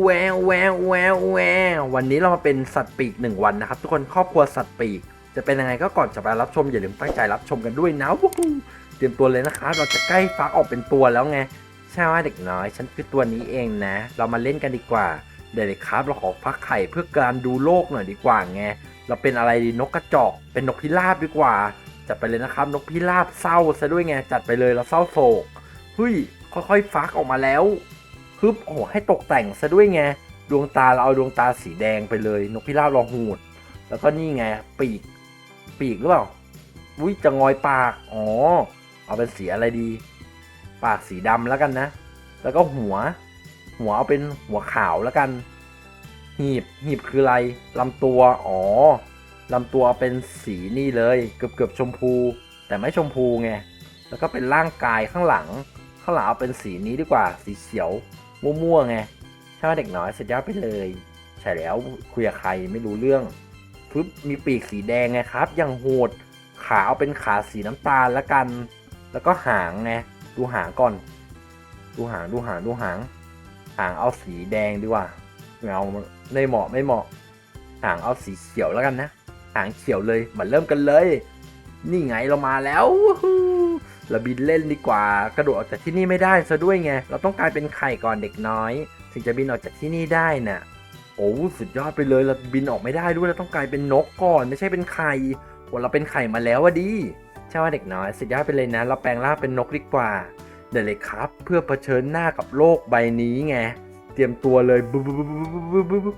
แววแววแววแวววันนี้เรามาเป็นสัตว์ปีกหนึ่งวันนะครับ ทุกคนครอบครัวสัตว์ปีก จะเป็นยังไงก็ก่อนจะไปรับชมอย่าลืมตั้งใจรับชมกันด้วยนะวู้เตรียมตัวเลยนะครับเราจะใกล้ฟักออกเป็นตัวแล้วไงใช่ว่าเด็กน้อย ฉันคือตัวนี้เองนะ เรามาเล่นกันดีกว่าเดี๋ยวเลยครับเราขอฟักไข่เพื่อการดูโลกหน่อยดีกว่าไงเราเป็นอะไรดีนกกระจอก เป็นนกพิราบดีกว่า จัดไปเลยนะครับ นกพิราบเศร้าซะด้วยไงจัดไปเลยเราเศร้าโศกเฮ้ยค่อยๆฟักออกมาแล้ว ฮึบโอ้โหให้ตกแต่งซะด้วยไง ดวงตาเราเอาดวงตาสีแดงไปเลย นกพิราบเราหูด แล้วก็นี่ไง ปีก ปีกหรือเปล่าอุ้ยจะงอยปาก อ๋อ เอาเป็นสีอะไรดี ปากสีดำแล้วกันนะ แล้วก็หัว หัวเอาเป็นหัวขาวแล้วกัน หีบ หีบคืออะไรลำตัว อ๋อลำตัวเป็นสีนี่เลย เกือบเกือบๆชมพู แต่ไม่ชมพูไง แล้วก็เป็นร่างกายข้างหลัง ข้างหลังเอาเป็นสีนี้ดีกว่า สีเขียว มั่วๆไงถ้าเด็กน้อยเสร็จยอดไปเลย ใช่แล้วคุยกับใครไม่รู้เรื่องปึ๊บมีปีกสีแดงไงครับ ยังโหด ขาเอาเป็นขาสีน้ำตาลแล้วกัน แล้วก็หางไง ดูหางก่อน ดูหางดูหางดูหาง หางเอาสีแดงดีกว่าเงาไม่เหมาะไม่เหมาะ หางเอาสีเขียวแล้วกันนะ หางเขียวเลยมาเริ่มกันเลย นี่ไงเรามาแล้วว เราบินเล่นดีกว่ากระโดดออกจากที่นี่ไม่ได้ซะด้วยไง เราต้องกลายเป็นไข่ก่อนเด็กน้อย ถึงจะบินออกจากที่นี่ได้น่ะโอ้สุดยอดไปเลยเราบินออกไม่ได้ด้วยเราต้องกลายเป็นนกก่อนไม่ใช่เป็นไข่โอ้เราเป็นไข่มาแล้วอะดิใช่ว่าเด็กน้อยสุดยอดไปเลยนะ เราแปลงร่างเป็นนกดีกว่าเดี๋ยวเลยครับ เพื่อเผชิญหน้ากับโลกใบนี้ไงเตรียมตัวเลยบึ๊บบึ๊บบึ๊บบึ๊บบึ๊บ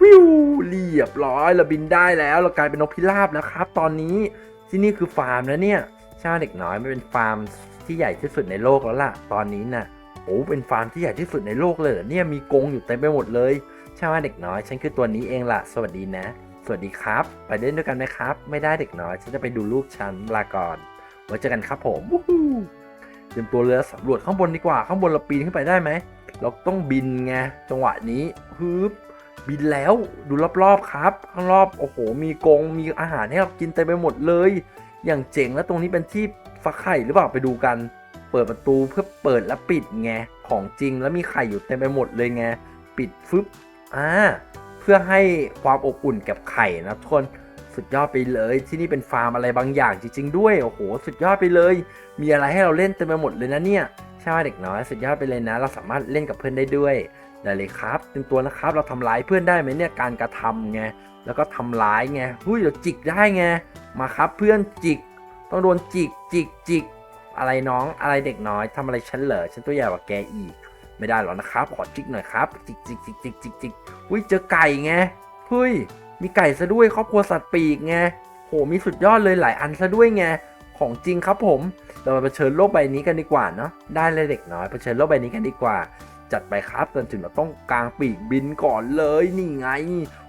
วิวเรียบร้อยเราบินได้แล้ว เรากลายเป็นนกพิราบแล้วครับ ตอนนี้ที่นี่คือฟาร์มแล้วเนี่ย ช่ว่าเด็กน้อยมันเป็นฟาร์มที่ใหญ่ที่สุดในโลกแล้วล่ะ ตอนนี้น่ะโอ้เป็นฟาร์มที่ใหญ่ที่สุดในโลกเลยเนี่ยมีกรงอยู่เต็มไปหมดเลยช่ว่าเด็กน้อย ฉันคือตัวนี้เองล่ะ สวัสดีนะ สวัสดีครับ ไปเล่นด้วยกันไหมครับ ไม่ได้เด็กน้อย ฉันจะไปดูลูกฉันลาก่อนไว้เจอกันครับผมวู้ฮู้เตรียมตัวเรือสำรวจข้างบนดีกว่าข้างบนเราปีนขึ้นไปได้ไหมเราต้องบินไงจังหวะนี้ฮึบบินแล้วดูรอบๆครับ ข้างรอบโอ้โห มีกรงมีอาหารให้เรากินเต็มไปหมดเลย อย่างเจ๋งแล้วตรงนี้เป็นที่ฟักไข่หรือเปล่าไปดูกัน เปิดประตูเพื่อเปิดและปิดไงของจริงแล้วมีไข่อยู่เต็มไปหมดเลยไงปิดฟึบอ่าเพื่อให้ความอบอุ่นกับไข่นะทุกคนสุดยอดไปเลยที่นี่เป็นฟาร์มอะไรบางอย่างจริง ๆ ด้วยโอ้โหสุดยอดไปเลย มีอะไรให้เราเล่นเต็มไปหมดเลยนะเนี่ยใช่ไหมเด็กน้อยสุดยอดไปเลยนะ เราสามารถเล่นกับเพื่อนได้ด้วยได้เลยครับเต็มตัวนะครับ เราทำร้ายเพื่อนได้ไหมเนี่ยการกระทำไงแล้วก็ทำร้ายไงหุ้ยเราจิกได้ไง มาครับเพื่อนจิก ต้องโดนจิกจิกจิกอะไรน้องอะไรเด็กน้อยทำอะไรฉันเหรอฉันตัวใหญ่กว่าแกอีก ไม่ได้หรอกนะครับ ขอจิกหน่อยครับ จิกจิกจิกจิกจิกจิกอุ้ยเจอไก่ไงเฮ้ยมีไก่ซะด้วยครอบครัวสัตว์ปีกไงโหมีสุดยอดเลยหลายอันซะด้วยไงของจริงครับผมเรามาเผชิญโลกใบนี้กันดีกว่าเนาะได้เลยเด็กน้อยเผชิญโลกใบนี้กันดีกว่า จัดไปครับจนถึงเราต้องกางปีกบินก่อนเลยนี่ไง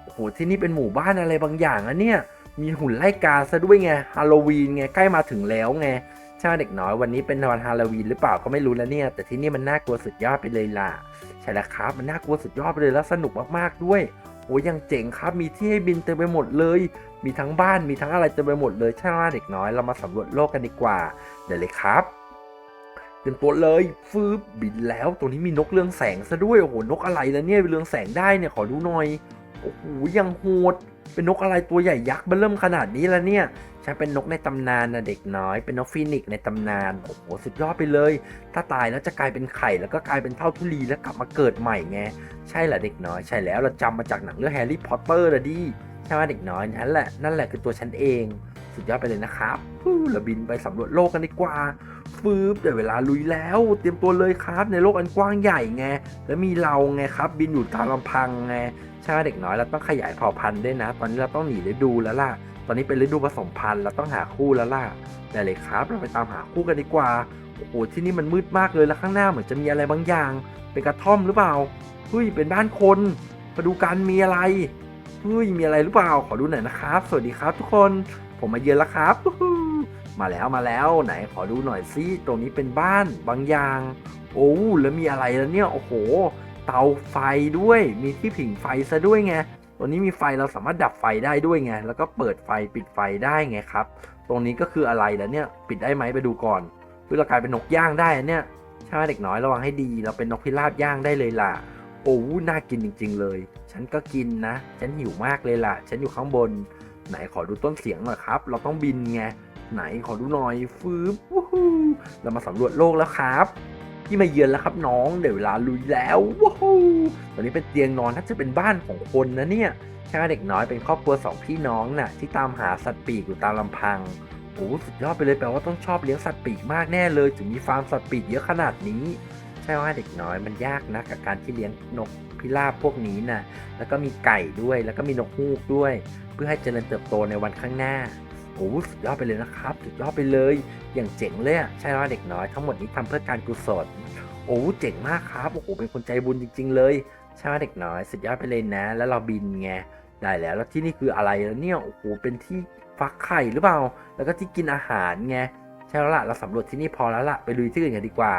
โอ้โหที่นี่เป็นหมู่บ้านอะไรบางอย่างอะเนี่ย มีหุ่นไล่กาซะด้วยไงฮาโลวีนไงใกล้มาถึงแล้วไงใช่ไหมเด็กน้อยวันนี้เป็นวันฮาโลวีนหรือเปล่าก็ไม่รู้แล้วเนี่ย แต่ที่นี่มันน่ากลัวสุดยอดไปเลยล่ะใช่แล้วครับมันน่ากลัวสุดยอดไปเลยแล้วสนุกมากๆด้วยโอ้ยังเจ๋งครับมีที่ให้บินเต็มไปหมดเลย มีทั้งบ้านมีทั้งอะไรเต็มไปหมดเลยใช่ไหมเด็กน้อยเรามาสำรวจโลกกันดีกว่าเดี๋ยวเลยครับเตรียมตัวเลยฟืบบินแล้วตรงนี้มีนกเรืองแสงซะด้วยโอ้โหนกอะไรแล้วเนี่ยเรืองแสงได้เนี่ยขอดูหน่อย โอ้โหยังโหดเป็นนกอะไรตัวใหญ่ยักษ์มันเริ่มขนาดนี้แล้วเนี่ยฉันเป็นนกในตำนานนะเด็กน้อย เป็นนกฟีนิกซ์ในตำนานโอ้โหสุดยอดไปเลย ถ้าตายแล้วจะกลายเป็นไข่แล้วก็กลายเป็นเท่าทุลีแล้วกลับมาเกิดใหม่ไงใช่เหรอเด็กน้อยใช่แล้วเราจำมาจากหนังเรื่องแฮร์รี่พอตเตอร์ละดิใช่ไหมเด็กน้อยนั่นแหละนั่นแหละคือตัวฉันเอง สุดยอดไปเลยนะครับฟูเราบินไปสำรวจโลกกันดีกว่าฟืบเดี๋ยวเวลาลุยแล้ว เตรียมตัวเลยครับในโลกอันกว้างใหญ่ไงแล้วมีเราไงครับ บินอยู่ตามลำพังไง ใช่ไหมเด็กน้อยเราต้องขยายเผ่าพันธุ์ด้วยนะ ตอนนี้เราต้องหนีฤดูแล้วล่ะ ตอนนี้เป็นฤดูผสมพันธุ์เราต้องหาคู่แล้วล่ะได้เลยครับเราไปตามหาคู่กันดีกว่า โอ้โหที่นี่มันมืดมากเลยแล้วข้างหน้าเหมือนจะมีอะไรบางอย่าง เป็นกระท่อมหรือเปล่าเฮ้ยเป็นบ้านคนมาดูกันมีอะไรเฮ้ยมีอะไรหรือเปล่าขอดูหน่อยนะครับ สวัสดีครับทุกคนผมมาเยือนแล้วครับมาแล้วมาแล้วไหนขอดูหน่อยซิตรงนี้เป็นบ้านบางอย่าง โอ้แล้วมีอะไรแล้วเนี่ยโอ้โห เตาไฟด้วย มีที่ผิงไฟซะด้วยไง ตัวนี้มีไฟเราสามารถดับไฟได้ด้วยไง แล้วก็เปิดไฟปิดไฟได้ไงครับ ตรงนี้ก็คืออะไรแล้วเนี่ย ปิดได้ไหมไปดูก่อนเพื่อเรากลายเป็นนกย่างได้เนี่ยใช่ไหมเด็กน้อยระวังให้ดี เราเป็นนกพิราบย่างได้เลยล่ะ โอ้น่ากินจริง ๆ เลย ฉันก็กินนะ ฉันหิวมากเลยล่ะ ฉันอยู่ข้างบน ไหนขอดูต้นเสียงหน่อยครับ เราต้องบินไง ไหนขอดูหน่อยฟืบวู้ฮู้เรามาสำรวจโลกแล้วครับ พี่มาเยือนแล้วครับน้องเดี๋ยวเวลาลุยแล้ววู้ฮู้ตอนนี้เป็นเตียงนอนถ้าจะเป็นบ้านของคนนะเนี่ยใช่ไหมเด็กน้อยเป็นครอบครัวสองพี่น้องน่ะที่ตามหาสัตว์ปีกอยู่ตามลำพังโอ้สุดยอดไปเลยแปลว่าต้องชอบเลี้ยงสัตว์ปีกมากแน่เลยถึงมีฟาร์มสัตว์ปีกเยอะขนาดนี้ใช่ว่าเด็กน้อยมันยากนะกับการที่เลี้ยงนกพิราบพวกนี้น่ะแล้วก็มีไก่ด้วยแล้วก็มีนกฮูกด้วย เพื่อให้เจริญเติบโตในวันข้างหน้า โอ้สุดยอดไปเลยนะครับสุดยอดไปเลย อย่างเจ๋งเลยอะใช่ว่าเด็กน้อยทั้งหมดนี้ทำเพื่อการกุศลโอ้เจ๋งมากครับโอ้โหเป็นคนใจบุญจริง ๆ เลยใช่ว่าเด็กน้อยสุดยอดไปเลยนะ แล้วเราบินไงได้แล้วแล้วที่นี่คืออะไรแล้วเนี่ยโอ้โหเป็นที่ฟักไข่หรือเปล่า แล้วก็ที่กินอาหารไงใช่แล้วล่ะเราสำรวจที่นี่พอแล้วล่ะไปลุยที่อื่นกันดีกว่า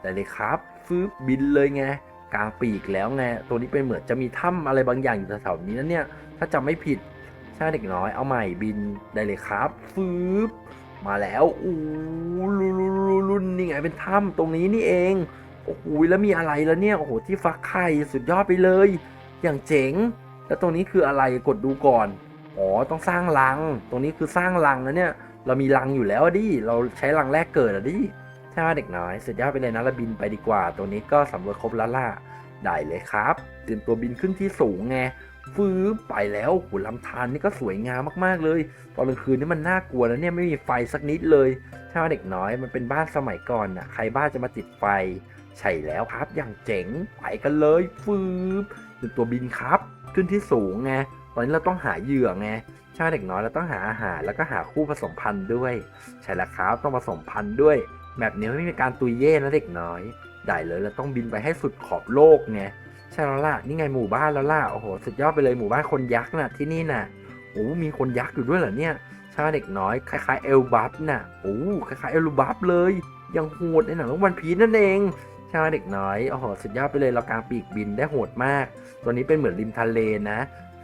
ได้เลยครับฟืบบินเลยไงกลางปีกแล้วไงตัวนี้เป็นเหมือนจะมีถ้ำอะไรบางอย่างอยู่แถวๆนี้นะเนี่ยถ้าจำไม่ผิด ช่เด็กน้อยเอาใหม่บินได้เลยครับฟืบมาแล้วอู้ลุลุลุลุนี่ไงเป็นถ้ำตรงนี้นี่เองโอ้โหแล้วมีอะไรแล้วเนี่ยโอ้โหที่ฟักไข่สุดยอดไปเลย อย่างเจ๋ง แล้วตรงนี้คืออะไรกดดูก่อนอ๋อต้องสร้างรัง ตรงนี้คือสร้างรังนะเนี่ย เรามีรังอยู่แล้วดิเราใช้รังแรกเกิดอะดิใช่ไหมเด็กน้อยสุดยอดไปเลยนะเราบินไปดีกว่าตัวนี้ก็สำรวจครบแล้วล่ะได้เลยครับเตรียมตัวบินขึ้นที่สูงไง ฟื้นไปแล้วโอ้โหลำธารนี่ก็สวยงามมากๆเลย ตอนกลางคืนนี่มันน่ากลัวแล้วเนี่ยไม่มีไฟสักนิดเลยใช่ไหมเด็กน้อยมันเป็นบ้านสมัยก่อนน่ะใครบ้านจะมาติดไฟ ใช่แล้วครับอย่างเจ๋งไปกันเลยฟื้นเป็นตัวบินครับขึ้นที่สูงไงตอนนี้เราต้องหาเหยื่อไงใช่ไหมเด็กน้อยเราต้องหาอาหารแล้วก็หาคู่ผสมพันธุ์ด้วย ใช่แล้วครับต้องผสมพันธุ์ด้วยแบบนี้ไม่มีการตุยเย่นะเด็กน้อย ได้เลยเราต้องบินไปให้สุดขอบโลกไง ช่แล้วล่ะนี่ไงหมู่บ้านแล้วล่ะโอ้โหสุดยอดไปเลยหมู่บ้านคนยักษ์น่ะที่นี่น่ะโอ้มีคนยักษ์อยู่ด้วยเหรอเนี่ยใช่ไหมเด็กน้อยคล้ายๆเอลบัฟน่ะโอ้คล้ายๆเอลบัฟเลย ยังโหดในหนังเรื่องวันพีชนั่นเองใช่ไหมเด็กน้อยโอ้โหสุดยอดไปเลยเรากางปีกบินได้โหดมาก ตัวนี้เป็นเหมือนริมทะเลนะ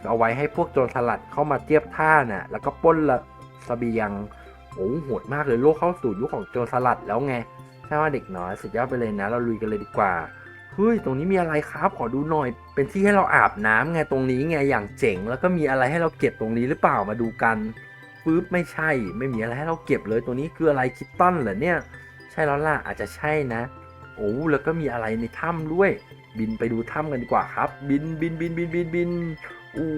เอาไว้ให้พวกโจรสลัดเข้ามาเทียบท่าน่ะ แล้วก็ป้นละเสบียงโอ้โหดมากเลยโลกเข้าสู่ยุคของโจรสลัดแล้วไงใช่ว่าเด็กน้อยสุดยอดไปเลยนะ เราลุยกันเลยดีกว่า เฮ้ยตรงนี้มีอะไรครับขอดูหน่อย เป็นที่ให้เราอาบน้ำไงตรงนี้ไงอย่างเจ๋ง แล้วก็มีอะไรให้เราเก็บตรงนี้หรือเปล่ามาดูกันปึ๊บไม่ใช่ ไม่มีอะไรให้เราเก็บเลยตัวนี้คืออะไรคิตตันเหรอเนี่ย ใช่แล้วล่ะอาจจะใช่นะ โอ้แล้วก็มีอะไรในถ้ำด้วย บินไปดูถ้ำกันดีกว่าครับ บินบินบินบินบินบินอู้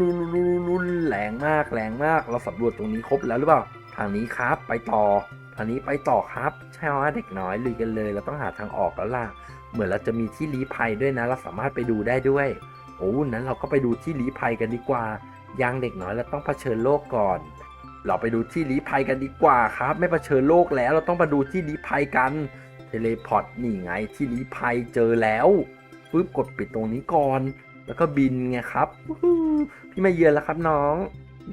ลุนลุนลุลุแรงมากแรงมาก เราสำรวจตรงนี้ครบแล้วหรือเปล่า ทางนี้ครับไปต่อ ทางนี้ไปต่อครับใช่ว่าเด็กน้อยลุยกันเลยเราต้องหาทางออกแล้วล่ะ เหมือนเราจะมีที่ลี้ภัยด้วยนะ เราสามารถไปดูได้ด้วย โอ้นั้นเราก็ไปดูที่ลี้ภัยกันดีกว่า ยังเด็กน้อยเราต้องเผชิญโลกก่อน เราไปดูที่ลี้ภัยกันดีกว่าครับ ไม่เผชิญโลกแล้วเราต้องมาดูที่ลี้ภัยกันเทเลพอร์ตนี่ไงที่ลี้ภัยเจอแล้วปึ๊บกดปิดตรงนี้ก่อน แล้วก็บินไงครับพี่มาเยือนแล้วครับน้อง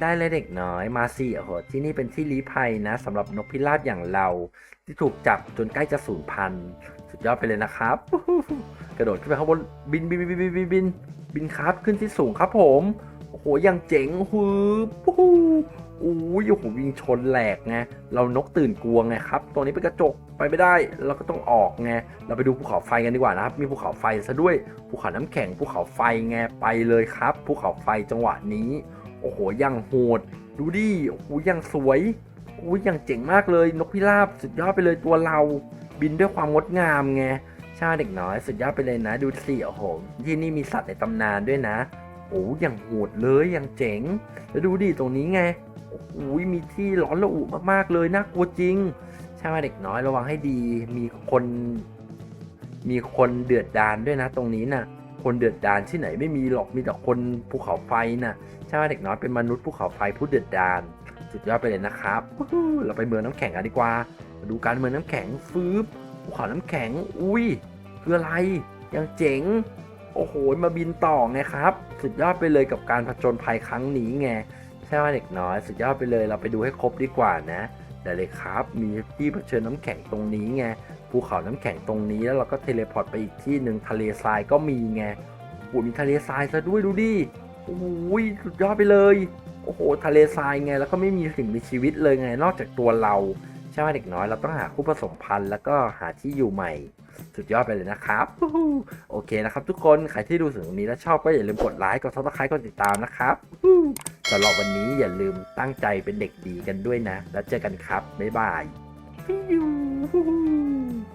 ได้เลยเด็กน้อยมาสิโอ้โหที่นี่เป็นที่ลี้ภัยนะสำหรับนกพิราบอย่างเรา ที่ถูกจับจนใกล้จะสูญพันธุ์สุดยอดไปเลยนะครับ กระโดดขึ้นไปข้างบนบินบินบินบินบินบินบินครับขึ้นที่สูงครับผมโอ้โหยังเจ๋งฮือปู้อู้ยโอ้โหวิ่งชนแหลกไงเรานกตื่นกลัวไงครับตัวนี้เป็นกระจกไปไม่ได้ เราก็ต้องออกไงเราไปดูภูเขาไฟกันดีกว่านะครับ มีภูเขาไฟซะด้วยภูเขาน้ำแข็งภูเขาไฟไงไปเลยครับภูเขาไฟจังหวะนี้ อ้โหยังโหด ดูดิโอ้โหยังสวยโอ้ยยังเจ๋งมากเลยนกพิราบสุดยอดไปเลยตัวเรา บินด้วยความงดงามไงใช่เด็กน้อยสุดยอดไปเลยนะ ดูสิโอ้โหที่นี่มีสัตว์ในตำนานด้วยนะโอ้ยังโหดเลยยังเจ๋ง แล้วดูดิตรงนี้ไงโอ้โหมีที่ร้อนระอุมากๆเลยน่ากลัวจริงใช่ไหมเด็กน้อยระวังให้ดีมีคน มีคนเดือดดานด้วยนะ ตรงนี้น่ะ คนเดือดดานที่ไหนไม่มีหรอกมีแต่คนภูเขาไฟน่ะใช่ไหมเด็กน้อยเป็นมนุษย์ภูเขาไฟผู้เดือดดานสุดยอดไปเลยนะครับเราไปเมืองน้ำแข็งกันดีกว่ามาดูการเมืองน้ำแข็งฟืบภูเขาน้ำแข็ง อุ้ยคืออะไรยังเจ๋งโอ้โหมาบินต่อไงครับ สุดยอดไปเลยกับการผจญภัยครั้งนี้ไงใช่ไหมเด็กน้อยสุดยอดไปเลยเราไปดูให้ครบดีกว่านะได้เลยครับ มีที่เผชิญน้ำแข็งตรงนี้ไง ภูเขาน้ำแข็งตรงนี้แล้วเราก็เทเลพอร์ตไปอีกที่หนึ่งทะเลทรายก็มีไงโอ้มีทะเลทรายซะด้วยดูดิโอ้โหสุดยอดไปเลย โอ้โหทะเลทรายไงแล้วก็ไม่มีสิ่งมีชีวิตเลยไงนอกจากตัวเราใช่ไหมเด็กน้อยเราต้องหาคู่ผสมพันธุ์แล้วก็หาที่อยู่ใหม่ สุดยอดไปเลยนะครับโอเคนะครับ ทุกคนใครที่ดูถึงตรงนี้แล้วชอบก็อย่าลืมกดไลค์กดซับสไครต์กดติดตามนะครับสำหรับวันนี้อย่าลืมตั้งใจเป็นเด็กดีกันด้วยนะ แล้วเจอกันครับบ๊ายบาย See you